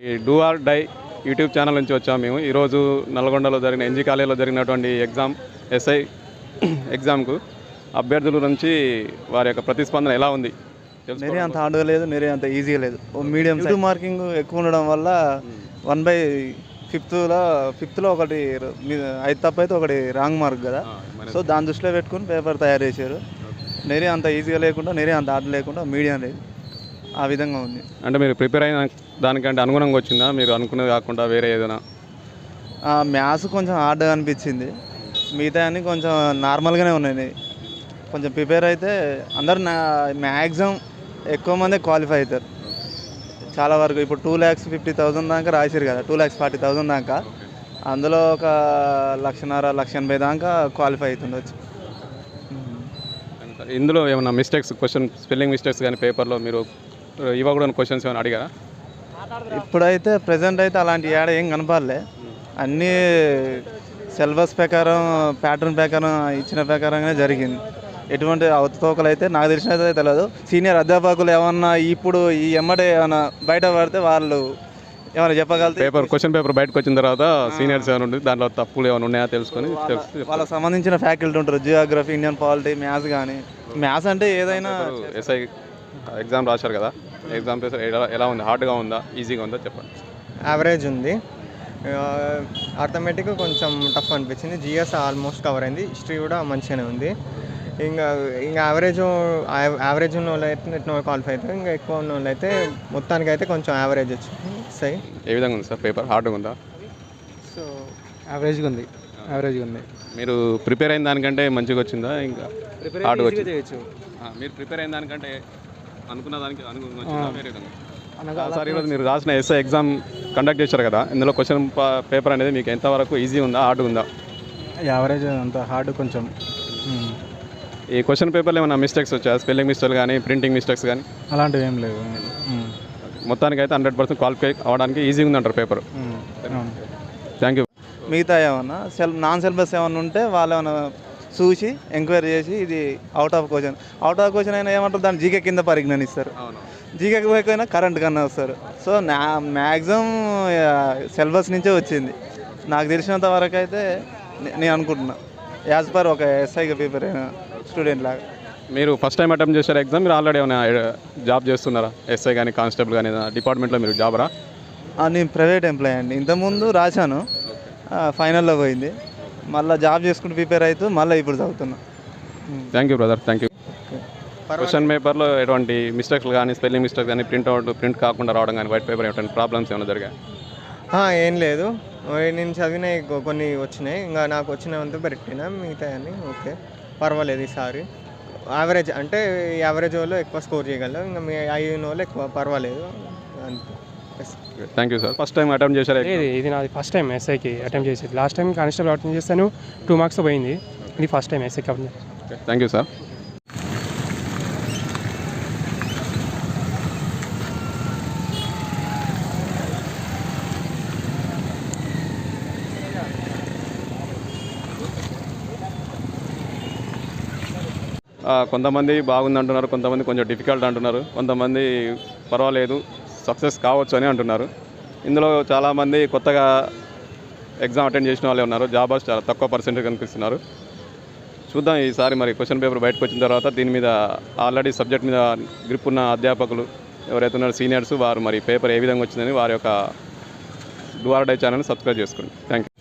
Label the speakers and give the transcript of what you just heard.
Speaker 1: ఈ do or die YouTube channel నుంచి వచ్చాము మేము. ఈరోజు నల్గొండలో జరిగిన ఎన్జీ కాలేజీలో జరిగినటువంటి ఎగ్జామ్ ఎస్ఐ ఎగ్జామ్కు అభ్యర్థుల నుంచి వారి యొక్క ప్రతిస్పందన ఎలా ఉంది?
Speaker 2: నేరే అంత హార్డ్గా లేదు నేరే అంత ఈజీగా లేదు. ఓ మీడియం టూ మార్కింగ్ ఎక్కువ ఉండడం వల్ల వన్ బై ఫిఫ్త్లో ఫిఫ్త్లో ఒకటి ఐదు తప్ప అయితే ఒకటి రాంగ్ మార్క్ కదా. సో దాని దృష్టిలో పెట్టుకుని పేపర్ తయారు చేశారు. నేరే అంత ఈజీగా లేకుండా నేరే అంత హార్డ్ లేకుండా మీడియం లేదు. ఆ విధంగా ఉంది.
Speaker 1: అంటే మీరు ప్రిపేర్ అయిన దానికంటే అనుగుణంగా వచ్చిందా? మీరు అనుకున్నది కాకుండా వేరే ఏదైనా?
Speaker 2: మ్యాథ్స్ కొంచెం హార్డ్గా అనిపించింది. మిగతా అన్ని కొంచెం నార్మల్గానే ఉన్నాయి. కొంచెం ప్రిపేర్ అయితే అందరు నా మ్యాక్సిమం ఎక్కువ మంది క్వాలిఫై అవుతారు. చాలా వరకు ఇప్పుడు టూ ల్యాక్స్ ఫిఫ్టీ థౌసండ్ దాకా రాశారు కదా టూ ల్యాక్స్ ఫార్టీ థౌసండ్ దాకా. అందులో ఒక లక్షన్నర లక్ష ఎనభై దాకా క్వాలిఫై అవుతుండొచ్చు.
Speaker 1: ఇందులో ఏమైనా మిస్టేక్స్ క్వశ్చన్ స్పెల్లింగ్ మిస్టేక్స్ కానీ పేపర్లో మీరు ఇవ్వకూడని క్వశ్చన్స్ ఏమైనా అడిగారా?
Speaker 2: ఇప్పుడైతే ప్రజెంట్ అయితే అలాంటి ఏడ ఏం కనపడలే. అన్నీ సిలబస్ ప్రకారం ప్యాటర్న్ ప్రకారం ఇచ్చిన ప్రకారంగానే జరిగింది. ఎటువంటి అవతతోకలు అయితే నాకు తెలిసినది తెలియదు. సీనియర్ అధ్యాపకులు ఏమన్నా ఇప్పుడు ఈ ఎమ్మడే ఏమైనా బయట పడితే వాళ్ళు ఏమైనా చెప్పగలితే
Speaker 1: పేపర్ క్వశ్చన్ పేపర్ బయటకు వచ్చిన తర్వాత సీనియర్స్ ఏమైనా ఉంటుంది దాంట్లో తప్పులు ఏమైనా ఉన్నాయా తెలుసుకొని తెలుసు
Speaker 2: వాళ్ళకి సంబంధించిన ఫ్యాకల్టీ ఉంటారు. జియోగ్రఫీ ఇండియన్ పాలిటీ మ్యాథ్స్ కానీ. మ్యాథ్స్ అంటే ఏదైనా
Speaker 1: ఎస్ఐ ఎగ్జామ్ రాశారు కదా. ఎగ్జామ్ పేపర్ ఎలా ఎలా ఉంది? హార్డ్గా ఉందా? ఈజీగా ఉందా? చెప్పండి.
Speaker 3: యావరేజ్ ఉంది. అర్థమెటిక్ కొంచెం టఫ్ అనిపించింది. జిఎస్ ఆల్మోస్ట్ కవర్ అయింది. హిస్టరీ కూడా మంచిగానే ఉంది. ఇంకా ఇంకా యావరేజ్ యావరేజ్ ఉన్న వాళ్ళు అయితే ఎట్నో క్వాలిఫై అవుతారు ఇంకా ఎక్కువ ఉన్న వాళ్ళు అయితే మొత్తానికి అయితే కొంచెం యావరేజ్ వచ్చింది సై.
Speaker 1: ఏ విధంగా ఉంది సార్ పేపర్? హార్డ్గా ఉందా?
Speaker 4: సో యావరేజ్గా ఉంది. యావరేజ్గా ఉంది.
Speaker 1: మీరు ప్రిపేర్ అయిన దానికంటే మంచిగా వచ్చిందా? ఇంకా హార్డ్గా ఆ, మీరు ప్రిపేర్ అయిన దానికంటే అనుకున్న దానికి సార్ ఈరోజు మీరు రాసిన ఎస్ఐ ఎగ్జామ్ కండక్ట్ చేశారు కదా ఇందులో క్వశ్చన్ పేపర్ అనేది మీకు ఎంతవరకు ఈజీ ఉందా హార్డ్ ఉందా?
Speaker 4: యావరేజ్ అంత హార్డ్ కొంచెం.
Speaker 1: ఈ క్వశ్చన్ పేపర్లో ఏమైనా మిస్టేక్స్ వచ్చాయా? స్పెల్లింగ్ మిస్టేక్స్ కానీ ప్రింటింగ్ మిస్టేక్స్ కానీ
Speaker 4: అలాంటివి ఏం లేవు.
Speaker 1: మొత్తానికి అయితే హండ్రెడ్ పర్సెంట్ క్వాలిఫై అవ్వడానికి ఈజీగా ఉందంటారు పేపర్. థ్యాంక్ యూ
Speaker 2: మిగతా ఏమన్నా? సెల్ నాన్ సిలబస్ ఏమన్నా ఉంటే వాళ్ళు ఏమైనా చూసి ఎంక్వైరీ చేసి ఇది out of question out of question అయినా ఏమంటారు? దాన్ని జీకే కింద పరిగణనిస్తారు
Speaker 1: అవును.
Speaker 2: జీకేకి పోయిపోయినా కరెంట్ కన్నా వస్తారు. సో నా మ్యాక్సిమం సిలబస్ నుంచే వచ్చింది. నాకు తెలిసినంత వరకు అయితే నేను అనుకుంటున్నా. యాజ్ పర్ ఒక ఎస్ఐగా ప్రిపేర్ అయిన స్టూడెంట్ లాగా.
Speaker 1: మీరు ఫస్ట్ టైం అటెంప్ట్ చేశారు ఎగ్జామ్ మీరు ఆల్రెడీ ఏమైనా జాబ్ చేస్తున్నారా? ఎస్ఐ కానీ కానిస్టేబుల్ కానీ డిపార్ట్మెంట్లో మీరు జాబ్ రా?
Speaker 2: నేను ప్రైవేట్ ఎంప్లాయ్ అండి. ఇంతకుముందు రాశాను. ఫైనల్లో పోయింది. మళ్ళీ జాబ్ చేసుకుంటూ ప్రిపేర్ అవుతూ మళ్ళీ ఇప్పుడు చదువుతున్నా.
Speaker 1: Thank you brother thank you question పేపర్లో ఎటువంటి మిస్టేక్స్ కానీ స్పెల్లింగ్ మిస్టేక్స్ కానీ ప్రింట్ అవుట్ ప్రింట్ కాకుండా రావడం కానీ వైట్ పేపర్ ఎటువంటి ప్రాబ్లమ్స్ ఏమైనా జరిగాయి?
Speaker 3: ఏం లేదు. నేను చదివిన కొన్ని వచ్చినాయి. ఇంకా నాకు వచ్చినంత పెట్టినా మిగతా అన్ని ఓకే. పర్వాలేదు ఈసారి. యావరేజ్ అంటే యావరేజ్ వాళ్ళు ఎక్కువ స్కోర్ చేయగలరు. ఇంకా మీ అయిన వాళ్ళు ఎక్కువ పర్వాలేదు. అంతే.
Speaker 1: Thank you sir first time attempt చేశారు
Speaker 5: లేదు ఇది నాది ఫస్ట్ టైం ఎస్ఐకి అటెంప్ట్ చేసేది. లాస్ట్ టైం కానిస్టేబుల్ అటెంప్ట్ చేస్తాను టూ మార్క్స్ పోయింది. ఇది ఫస్ట్ టైం ఎస్ఐకి అటెంప్ట్
Speaker 1: థ్యాంక్ యూ సార్ కొంతమంది బాగుంది అంటున్నారు కొంతమంది కొంచెం డిఫికల్ట్ అంటున్నారు. కొంతమంది పర్వాలేదు. సక్సెస్ కావచ్చు అని అంటున్నారు. ఇందులో చాలామంది కొత్తగా ఎగ్జామ్ అటెండ్ చేసిన వాళ్ళే ఉన్నారు. జాబర్స్ చాలా తక్కువ పర్సెంటేజ్ కనిపిస్తున్నారు. చూద్దాం ఈసారి మరి క్వశ్చన్ పేపర్ బయటకు వచ్చిన తర్వాత దీని మీద ఆల్రెడీ సబ్జెక్ట్ మీద గ్రిప్ ఉన్న అధ్యాపకులు ఎవరైతే ఉన్నారో సీనియర్స్ వారు మరి పేపర్ ఏ విధంగా వచ్చిందని వారి యొక్క do or die channel subscribe చేసుకోండి. Thank you